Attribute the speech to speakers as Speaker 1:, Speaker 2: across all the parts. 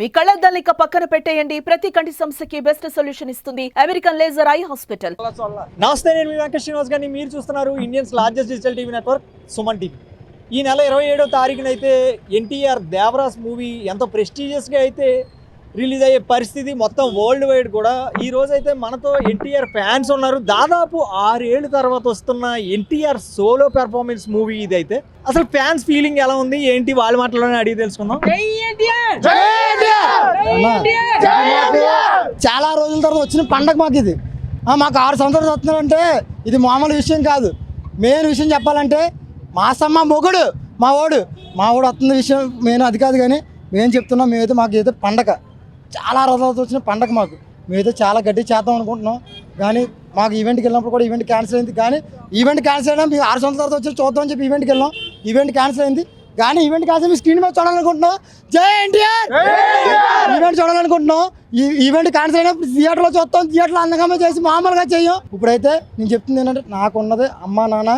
Speaker 1: మీ కళ్ళద్దాలిక పక్కన పెట్టేయండి. ప్రతి కంటి సమస్యకి బెస్ట్ సొల్యూషన్ ఇస్తుంది అమెరికన్ లేజర్ ఐ హాస్పిటల్.
Speaker 2: నమస్తే నేను వెంకట శ్రీనివాస్ గారిని. మీరు చూస్తున్నారు India's largest digital TV network Suman TV. ఈ నెల ఇరవై ఏడో తారీఖున అయితే ఎన్టీఆర్ దేవరాస్ మూవీ ఎంతో ప్రెస్టీజియస్గా అయితే రిలీజ్ అయ్యే పరిస్థితి మొత్తం వరల్డ్ వైడ్ కూడా. ఈ రోజు అయితే మనతో ఎన్టీఆర్ ఫ్యాన్స్ ఉన్నారు. దాదాపు ఆరేళ్ళ తర్వాత వస్తున్న ఎన్టీఆర్ సోలో పెర్ఫార్మెన్స్ మూవీ ఇది అయితే అసలు ఫ్యాన్స్ ఫీలింగ్ ఎలా ఉంది? ఏంటి? వాళ్ళ మాటలోనే అడిగి తెలుసుకుందాం.
Speaker 3: చాలా రోజుల తర్వాత వచ్చిన పండగ మాకు ఇది. మాకు ఆరు సంవత్సరాలు వస్తున్నారంటే ఇది మామూలు విషయం కాదు. మెయిన్ విషయం చెప్పాలంటే మా సమ్మ మొగుడు మా ఓడు మా ఓడు వస్తున్న విషయం మేము అది కాదు కానీ మేము చెప్తున్నాం మేమైతే మాకు ఏదో పండగ. చాలా రోజుల తర్వాత వచ్చిన పండగ మాకు. మేమైతే చాలా గట్టి చేద్దాం అనుకుంటున్నాం. కానీ మాకు ఈవెంట్కి వెళ్ళినప్పుడు కూడా ఈవెంట్ క్యాన్సిల్ అయింది. కానీ ఈవెంట్ క్యాన్సిల్ అయినా ఆరు సంవత్సరాలతో వచ్చి చూద్దాం చెప్పి ఈవెంట్కి వెళ్ళాం. ఈవెంట్ క్యాన్సిల్ అయింది. కానీ ఈవెంట్ మీ స్క్రీన్ మీద చూడాలనుకుంటున్నాం జై ఎన్టీఆర్! ఈవెంట్ చూడాలనుకుంటున్నాం ఈ ఈవెంట్ క్యాన్సిల్ అయినా థియేటర్లో చూస్తాం థియేటర్లో అందంగా చేసి మామూలుగా చెయ్యం ఇప్పుడైతే నేను చెప్తుంది ఏంటంటే నాకు ఉన్నది అమ్మా నాన్న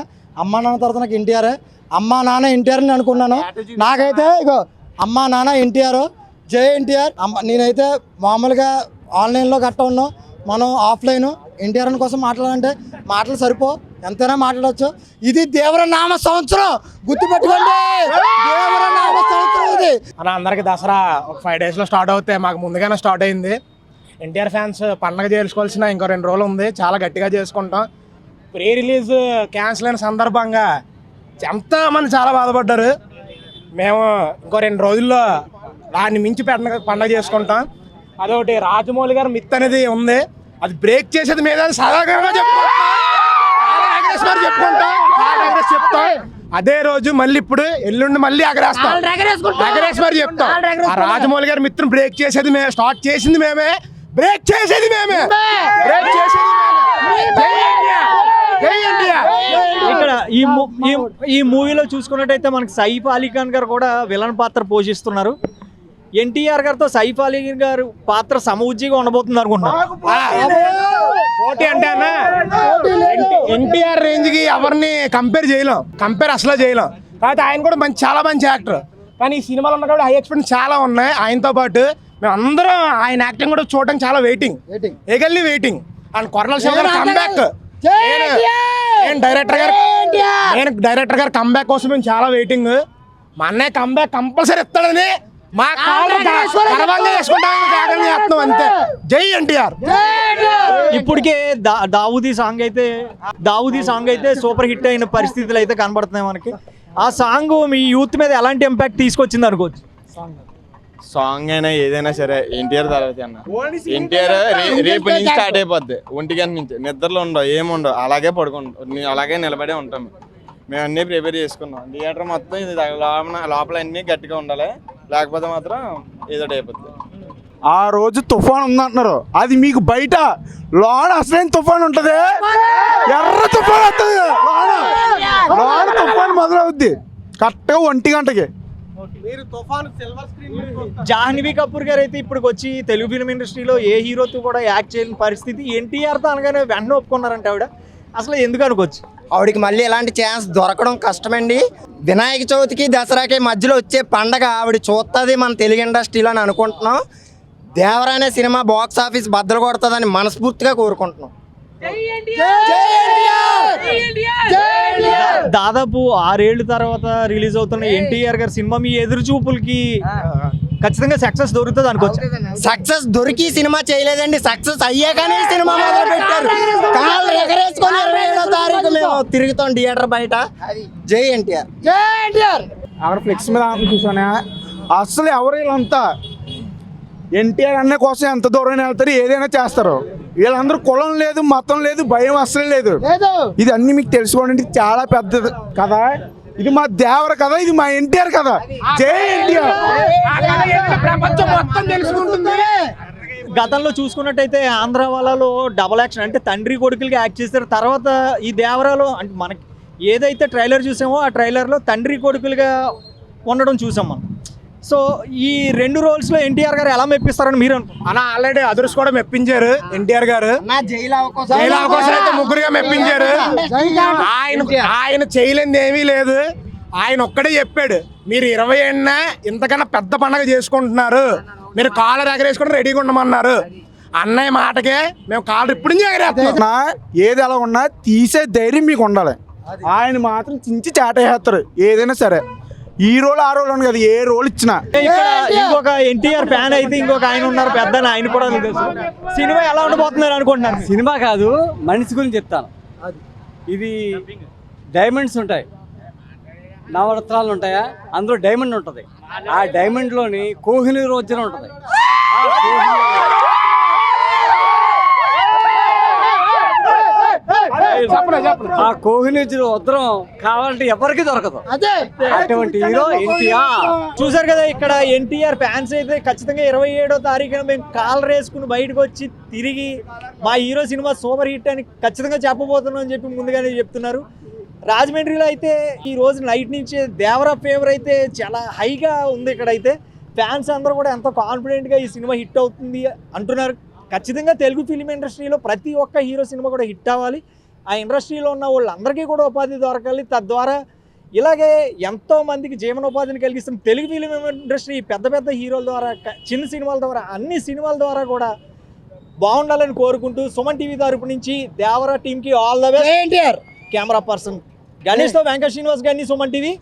Speaker 3: అమ్మా నాన్న తర్వాత నాకు ఎన్టీఆర్ అమ్మా నాన్న ఎన్టీఆర్ అని అనుకున్నాను. నాకైతే ఇగో అమ్మా నాన్న ఎన్టీఆర్ జై ఎన్టీఆర్. అమ్మ నేనైతే మామూలుగా ఆన్లైన్లో గట్ట ఉన్నాం. మనం ఆఫ్లైన్ ఎన్టీఆర్ కోసం మాట్లాడాలంటే మాటలు సరిపో. ఎంతైనా మాట్లాడవచ్చు ఇది దేవర నామ సంవత్సరం. గుర్తుపెట్టుకోండి. దేవర నామ సంవత్సరం ఇది.
Speaker 4: అలా అందరికి దసరా ఒక ఫైవ్ డేస్లో స్టార్ట్ అవుతాయి మాకు ముందుగానే స్టార్ట్ అయింది. ఎన్టీఆర్ ఫ్యాన్స్ పండగ చేసుకోవాల్సిన ఇంకో రెండు రోజులు ఉంది. చాలా గట్టిగా చేసుకుంటాం. ప్రీ రిలీజ్ క్యాన్సిల్ అయిన సందర్భంగా ఎంతో మంది చాలా బాధపడ్డారు. మేము ఇంకో రెండు రోజుల్లో దాన్ని మించి పండగ పండగ చేసుకుంటాం. అదొకటి రాజమౌళి గారి మిత్ అనేది ఉంది. అది బ్రేక్ చేసేది మీద సదాగరంగా చెప్పుకుంటాం చాలా ఎగరేసి మరి చెప్పుకుంటాం? చెప్తాం? అదే. రోజు మళ్ళీ ఇప్పుడు ఎల్లుండి మళ్ళీ ఎగరేస్తాం ఎగరేసి మరి చెప్తాం. ఆ రాజమౌళి గారి మిత్రం బ్రేక్ చేసేది మేము. స్టార్ట్ చేసింది మేమే. బ్రేక్ చేసేది మేమే. బ్రేక్ చేసేది!
Speaker 2: ఇక్కడ ఈ ఈ- మూవీలో చూసుకున్నట్టయితే మనకి సైఫ్ అలీ ఖాన్ గారు కూడా విలన్ పాత్ర పోషిస్తున్నారు. ఎన్టీఆర్ గారితో సైఫ్ అలీ గారు పాత్ర సమవుజ్జిగా ఉండబోతుంది అనుకుంటున్నాను
Speaker 4: ఎన్టీఆర్ రేంజ్కి ఎవరిని కంపేర్ చేయలేం. కంపేర్ అసలు చేయలేం. కాకపోతే ఆయన కూడా మంచి చాలా మంచి యాక్టర్. కానీ ఈ సినిమాలో ఉన్న కూడా హై ఎక్స్పెక్టెన్స్ చాలా ఉన్నాయి. ఆయనతో పాటు మేము అందరం ఆయన యాక్టింగ్ కూడా చూడడానికి చాలా వెయిటింగ్. ఎగల్ని వెయిటింగ్ అండ్ కొరల శివ గారు కంబ్యాక్ నేను డైరెక్టర్ గారు నేను డైరెక్టర్ గారు కంబ్యాక్ కోసం మేము చాలా వెయిటింగ్ మా అన్నయ్య కంబ్యాక్ కంపల్సరీ ఇస్తాడని మా కాళ్ళు గర్వంగా చేస్తున్నాం అంతే. జై ఎన్టీఆర్.
Speaker 2: ఇప్పటికే దా దావుదీ సాంగ్ అయితే దావుదీ సాంగ్ అయితే సూపర్ హిట్ అయిన పరిస్థితులు అయితే కనబడుతున్నాయి మనకి. ఆ సాంగ్ మీ యూత్ మీద ఎలాంటి ఇంపాక్ట్ తీసుకొచ్చింది అనుకోవచ్చు?
Speaker 5: సాంగ్ అయినా ఏదైనా సరే ఎన్టీఆర్ తర్వాత అన్న. ఎన్టీఆర్ రేపు నుంచి స్టార్ట్ అయిపోద్ది. ఒంటి గంట నుంచి. నిద్రలో ఉండవు ఏముండవు అలాగే పడుకుంటాం అలాగే నిలబడే ఉంటాం. మేము అన్నీ ప్రిపేర్ చేసుకున్నాం. థియేటర్ మొత్తం ఇది లోపల లోపల అన్నీ గట్టిగా ఉండాలి. లేకపోతే మాత్రం ఏదో అయిపోద్ది.
Speaker 6: ఆ రోజు తుఫాన్ ఉందంటున్నారు. అది మీకు బయట లోన అసలైన తుఫాన్ ఉంటది? ఎర్ర తుఫాన్ వస్తుంది. లోన లోన తుఫాన్ మొదలవుద్ది. కరెక్ట్గా ఒంటి గంటకి.
Speaker 2: జాహ్నవి కపూర్ గారు అయితే ఇప్పుడు వచ్చి తెలుగు ఫిల్మ్ ఇండస్ట్రీలో ఏ హీరోతో కూడా యాక్ట్ చేయని పరిస్థితి ఎన్టీఆర్తో అనగానే వెంటనే ఒప్పుకున్నారంట ఆవిడ. అసలు ఎందుకు అనుకోవచ్చు?
Speaker 7: ఆవిడకి మళ్ళీ ఎలాంటి ఛాన్స్ దొరకడం కష్టమండి. వినాయక చవితికి దసరాకి మధ్యలో వచ్చే పండగ ఆవిడ చూస్తుంది మన తెలుగు ఇండస్ట్రీలో అని అనుకుంటున్నాం. దేవరా అనే సినిమా బాక్స్ ఆఫీస్ బద్దలు కొడుతుందని మనస్ఫూర్తిగా కోరుకుంటున్నాం.
Speaker 2: దాదాపు ఆరేళ్ళ తర్వాత రిలీజ్ అవుతున్న ఎన్టీఆర్ గారి సినిమా మీ ఎదురు చూపులకి ఖచ్చితంగా సక్సెస్ దొరుకుతుంది అనుకోవచ్చు.
Speaker 7: సక్సెస్ దొరికి సినిమా చేయలేదండి. సక్సెస్ అయ్యాకనే సినిమా మొదలు పెట్టారు కాళ్ళు ఎగరేసుకొని ఇరవై ఏడో తారీఖు మేము తిరుగుతాం థియేటర్ బయట. జై ఎన్టీఆర్.
Speaker 6: అక్కడ ఫ్లెక్స్ మీద చూసానే అసలు ఎవరు వీళ్ళంతా? ఎన్టీఆర్ అన్న కోసం ఎంత దూరం వెళ్తారు ఏదైనా చేస్తారు. వీళ్ళందరూ కులం లేదు మతం లేదు భయం అసలు లేదు. ఇది అన్ని మీకు తెలుసుకోండి ఇది చాలా పెద్ద కదా ఇది మా దేవర కదా ఇది మా ఎన్టీఆర్ కదా జై ఎన్టీఆర్.
Speaker 4: ప్రపంచం మొత్తం తెలుసుకుంటుంది
Speaker 2: గతంలో చూసుకున్నట్టయితే ఆంధ్ర వాళ్ళలో డబల్ యాక్షన్ అంటే తండ్రి కొడుకులకి యాక్ట్ చేశారు. తర్వాత ఈ దేవరాలో అంటే మనకి ఏదైతే ట్రైలర్ చూసామో ఆ ట్రైలర్లో తండ్రి కొడుకులుగా ఉండడం చూసాం మనం. సో ఈ రెండు రోల్స్లో ఎన్టీఆర్ గారు ఎలా మెప్పిస్తారని మీరు అనుకుంటున్నారు?
Speaker 4: అన్న ఆల్రెడీ అదృష్టి కూడా మెప్పించారు ఎన్టీఆర్ గారు.
Speaker 7: జైలు అవకాశం
Speaker 4: జైలు అవకాశం అయితే ముగ్గురుగా మెప్పించారు. ఆయన ఆయన చేయలేనిది ఏమీ లేదు. ఆయన ఒక్కడే చెప్పాడు మీరు ఇరవై ఏళ్ళ ఇంతకన్నా పెద్ద పండగ చేసుకుంటున్నారు. మీరు కాలర్ ఎగరేసుకుని రెడీగా ఉండమన్నారు. అన్నయ్య మాటకే మేము కాలర్ ఇప్పుడు
Speaker 6: ఏది ఎలా ఉన్నా తీసే ధైర్యం మీకు ఉండాలి. ఆయన మాత్రం చించి చాటేస్తారు. ఏదైనా సరే. ఈ రోల్ ఆ రోల్ అని కదా ఏ రోల్ ఇచ్చినా.
Speaker 2: ఇక్కడ ఇంకొక ఎన్టీఆర్ ఫ్యాన్ అయితే ఇంకొక ఆయన ఉన్నారు పెద్ద ఆయన కూడా తెలుసు. సినిమా ఎలా ఉండబోతున్నారు అనుకుంటున్నాను మీరు?
Speaker 8: సినిమా కాదు మనిషి గురించి చెప్తాను. ఇది డైమండ్స్ ఉంటాయి. నవరత్నాలు ఉంటాయా? అందులో డైమండ్ ఉంటుంది. ఆ డైమండ్లోని కోహినూర్ రోజున ఉంటుంది. ఆ కోహినూర్ ఉత్తరం కావాలంటే ఎవరికి దొరకదు. అటువంటి హీరో ఎన్టీఆర్.
Speaker 2: చూసారు కదా ఇక్కడ ఎన్టీఆర్ ఫ్యాన్స్ అయితే ఖచ్చితంగా ఇరవై ఏడో తారీఖున మేము కాల్ రేసుకుని బయటకు వచ్చి తిరిగి మా హీరో సినిమా సూపర్ హిట్ అని ఖచ్చితంగా చెప్పబోతున్నాం అని చెప్పి ముందుగానే చెప్తున్నారు. రాజమండ్రిలో అయితే ఈ రోజు నైట్ నుంచి దేవరా ఫేవర్ అయితే చాలా హైగా ఉంది ఇక్కడ అయితే ఫ్యాన్స్ అందరూ కూడా ఎంతో కాన్ఫిడెంట్గా ఈ సినిమా హిట్ అవుతుంది అంటున్నారు. ఖచ్చితంగా తెలుగు ఫిలిం ఇండస్ట్రీలో ప్రతి ఒక్క హీరో సినిమా కూడా హిట్ అవ్వాలి. ఆ ఇండస్ట్రీలో ఉన్న వాళ్ళందరికీ కూడా ఉపాధి దొరకాలి. తద్వారా ఇలాగే ఎంతో మందికి జీవనోపాధిని కలిగిస్తున్న తెలుగు ఫిలిం ఇండస్ట్రీ పెద్ద పెద్ద హీరోల ద్వారా చిన్న సినిమాల ద్వారా అన్ని సినిమాల ద్వారా కూడా బాగుండాలని కోరుకుంటూ సుమన్ టీవీ తరపు నుంచి దేవరా టీంకి all the best. Camera person గణేష్తో Venkata Srinivas గారిని సుమన్ టీవీ.